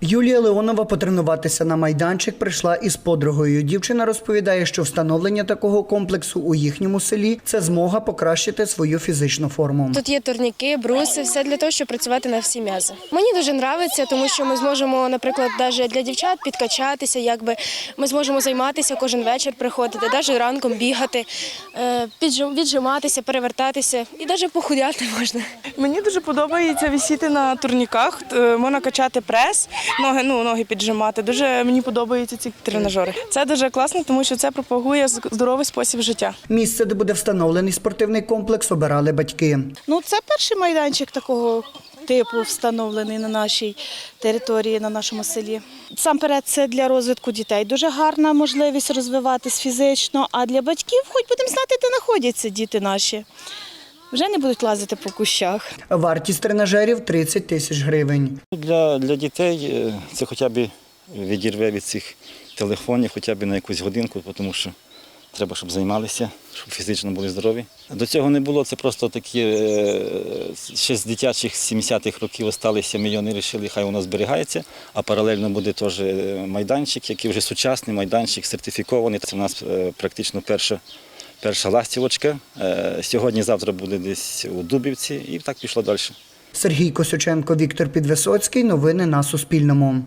Юлія Леонова потренуватися на майданчик прийшла із подругою. Дівчина розповідає, що встановлення такого комплексу у їхньому селі це змога покращити свою фізичну форму. Тут є турніки, бруси, все для того, щоб працювати на всі м'язи. Мені дуже подобається, тому що ми зможемо, наприклад, навіть для дівчат підкачатися, якби ми зможемо займатися кожен вечір, приходити, навіть ранком бігати, е, віджиматися, перевертатися і навіть похудяти можна. Мені дуже подобається висіти на турніках, е, можна качати прес, ноги, ну, ноги піджимати. Дуже мені подобаються ці тренажери. Це дуже класно, тому що це пропагує з- здоровий спосіб життя. Місце, де буде встановлений спортивний комплекс, обирали батьки. Ну, це перший майданчик такого типу встановлений на нашій території, на нашому селі. Сам перед це для розвитку дітей дуже гарна можливість розвиватись фізично. А для батьків, хоч будемо знати, де знаходяться діти наші. Вже не будуть лазити по кущах. Вартість тренажерів 30 тисяч гривень. Для, для дітей е, це хоча б відірве від цих телефонів, хоча б на якусь годинку, тому що треба, щоб займалися, щоб фізично були здорові. До цього не було, це просто такі е, ще з дитячих 70-х років залишилися мільйони, вирішили, хай у нас зберігається, а паралельно буде теж е, майданчик, який вже сучасний майданчик, сертифікований. Це у нас практично перша. Перша ластівочка. Е, Сьогодні-завтра буде десь у Дубівці і так пішло далі. Сергій Косюченко, Віктор Підвисоцький. Новини на Суспільному.